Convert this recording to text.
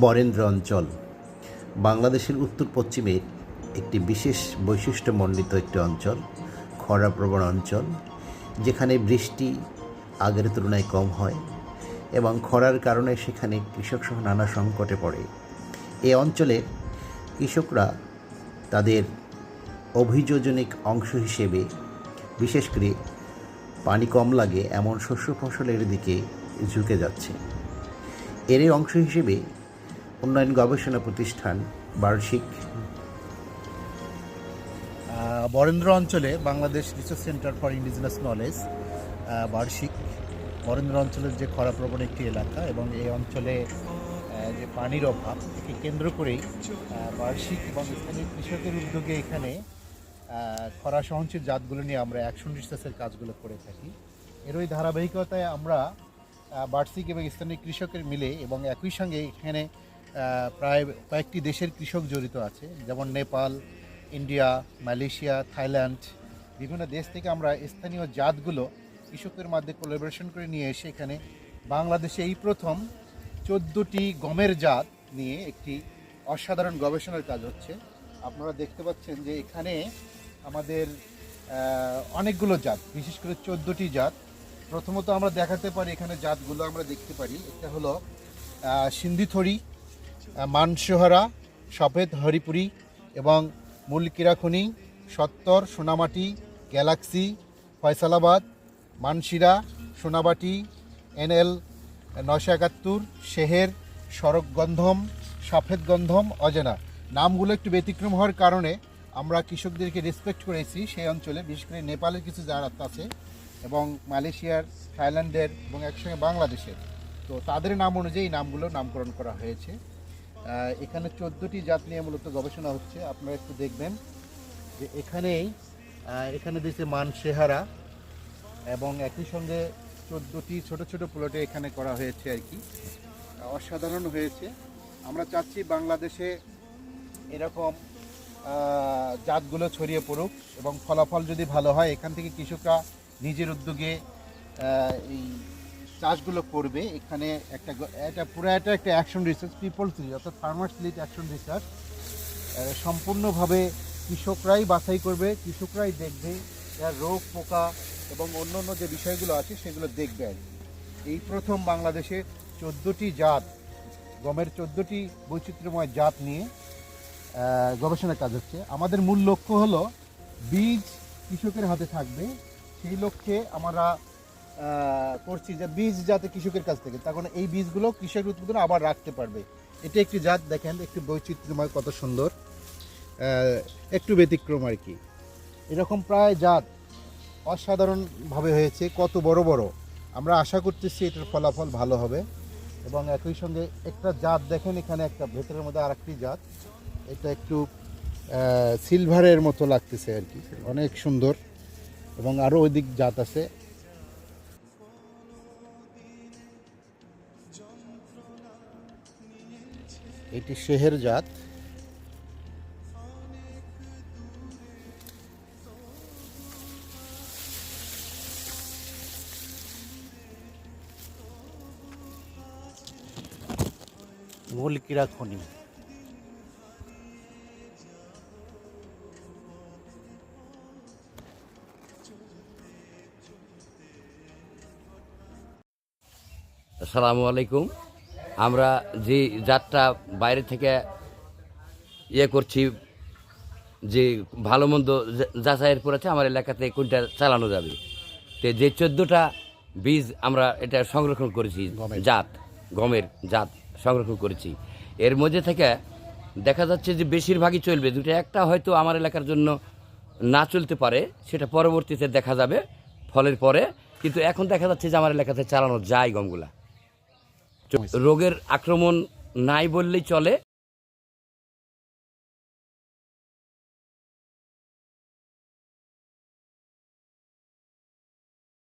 বরেন্দ্র অঞ্চল, বাংলাদেশের উত্তর পশ্চিমের একটি বিশেষ বৈশিষ্ট্যমণ্ডিত একটি অঞ্চল খরাপ্রবণ অঞ্চল, যেখানে বৃষ্টি আগের তুলনায় কম হয় এবং খরার কারণে সেখানে কৃষক সহ নানা সংকটে পড়ে। এ অঞ্চলের কৃষকরা তাদের অভিযোজনিক অংশ হিসেবে, বিশেষ করে পানি কম লাগে এমন শস্য ফসলের দিকে ঝুঁকে যাচ্ছে। এর অংশ হিসেবে উন্নয়ন গবেষণা প্রতিষ্ঠান, বার্ষিক। বরেন্দ্র অঞ্চলে Bangladesh research centre for indigenous knowledge বার্ষিক। বরেন্দ্র অঞ্চলের যে খরাপ্রবণ একটি এলাকা এবং এই অঞ্চলে যে পানির অভাব, একে কেন্দ্র করেই বার্ষিক এবং স্থানীয় কৃষকের উদ্যোগে এখানে খরা সহনশীল জাতগুলো নিয়ে আমরা অ্যাকশন রিসার্চের কাজগুলো করে থাকি। এর ওই ধারাবাহিকতায় আমরা বার্ষিক এবং স্থানীয় কৃষকের মিলে এবং একই সঙ্গে এখানে প্রায় কয়েকটি দেশের কৃষক জড়িত আছে যেমন নেপাল ইন্ডিয়া মালয়েশিয়া থাইল্যান্ড। বিভিন্ন দেশ থেকে আমরা স্থানীয় জাতগুলো কৃষকের মধ্যে কোলাবোরেশন করে নিয়ে এসে এখানে বাংলাদেশে এই প্রথম চোদ্দোটি গমের জাত নিয়ে একটি অসাধারণ গবেষণার কাজ হচ্ছে। আপনারা দেখতে পাচ্ছেন যে এখানে আমাদের অনেকগুলো জাত বিশেষ করে চোদ্দোটি জাত। প্রথমত আমরা দেখাতে পারি এখানে জাতগুলো আমরা দেখতে পারি। এটা হলো আহ, মানসোহারা, সফেদ হরিপুরি এবং মূলকিরাখনি সত্তর, সোনামাটি, গ্যালাক্সি, ফয়সালাবাদ, মানসিরা, সোনাবাটি, এনএল নশো একাত্তর, শেহের, সড়ক গন্ধম, সফেদ গন্ধম, অজেনা। নামগুলো একটু ব্যতিক্রম হওয়ার কারণে আমরা কৃষকদেরকে রেসপেক্ট করেছি সেই অঞ্চলে, বিশেষ করে নেপালের কিছু জাত আছে এবং মালয়েশিয়ার, থাইল্যান্ডের এবং একসঙ্গে বাংলাদেশের। তো তাদের নাম অনুযায়ী নামগুলো নামকরণ করা হয়েছে। এখানে চোদ্দোটি জাত নিয়ে মূলত গবেষণা হচ্ছে। আপনারা একটু দেখবেন যে এখানেই এখানে দিয়েছে মান সেহারা এবং একই সঙ্গে চোদ্দোটি ছোট ছোট প্লটে এখানে করা হয়েছে আর কি। অসাধারণ হয়েছে। আমরা চাচ্ছি বাংলাদেশে এরকম জাতগুলো ছড়িয়ে পড়ুক এবং ফলাফল যদি ভালো হয়, এখান থেকে কৃষকরা নিজের উদ্যোগে এই চাষগুলো করবে এখানে একটা এটা পুরো এটা একটা অ্যাকশন রিসার্চ পিপলস লিড অর্থাৎ ফার্মার্স লিড অ্যাকশন রিসার্চ সম্পূর্ণভাবে কৃষকরাই বাছাই করবে কৃষকরাই দেখবে রোগ পোকা এবং অন্য অন্য যে বিষয়গুলো আছে সেগুলো দেখবে আর। এই প্রথম বাংলাদেশে চোদ্দোটি জাত গমের চোদ্দোটি বৈচিত্র্যময় জাত নিয়ে আহ, গবেষণার কাজ হচ্ছে। আমাদের মূল লক্ষ্য হলো বীজ কৃষকের হাতে থাকবে। সেই লক্ষ্যে আমরা করছি যে বীজ যাতে কৃষকের কাছ থেকে। তখন এই বীজগুলো কৃষকের উৎপাদন আবার রাখতে পারবে। এটা একটি জাত, দেখেন, একটু বৈচিত্র্যময়, কত সুন্দর। একটু ব্যতিক্রম আর কি। এরকম প্রায় জাত অসাধারণভাবে হয়েছে, কত বড় বড়। আমরা আশা করতেছি এটার ফলাফল ভালো হবে। এবং একই সঙ্গে একটা জাত, দেখেন, এখানে একটা, ভেতরের মধ্যে আরেকটি জাত। এটা একটু সিলভারের মতো লাগতেছে আর কি। অনেক সুন্দর। এবং আরও ওই দিক জাত আছে। এটি শেহের জাত। মূলকিরা খনি। আসসালামু আলাইকুম। আমরা যে জাতটা বাইরে থেকে ইয়ে করছি যে ভালো মন্দ যাচাইয়ের পর আছে আমার এলাকাতে কোনটা চালানো যাবে। তো যে চোদ্দোটা বীজ আমরা এটা সংরক্ষণ করেছি জাত গমের জাত সংরক্ষণ করেছি। এর মধ্যে থেকে দেখা যাচ্ছে যে বেশিরভাগই চলবে দুটো একটা হয়তো আমার এলাকার জন্য না চলতে পারে সেটা পরবর্তীতে দেখা যাবে ফলের পরে। কিন্তু এখন দেখা যাচ্ছে যে আমার এলাকাতে চালানো যায় গমগুলা। রোগের আক্রমণ নাই বললেই চলে।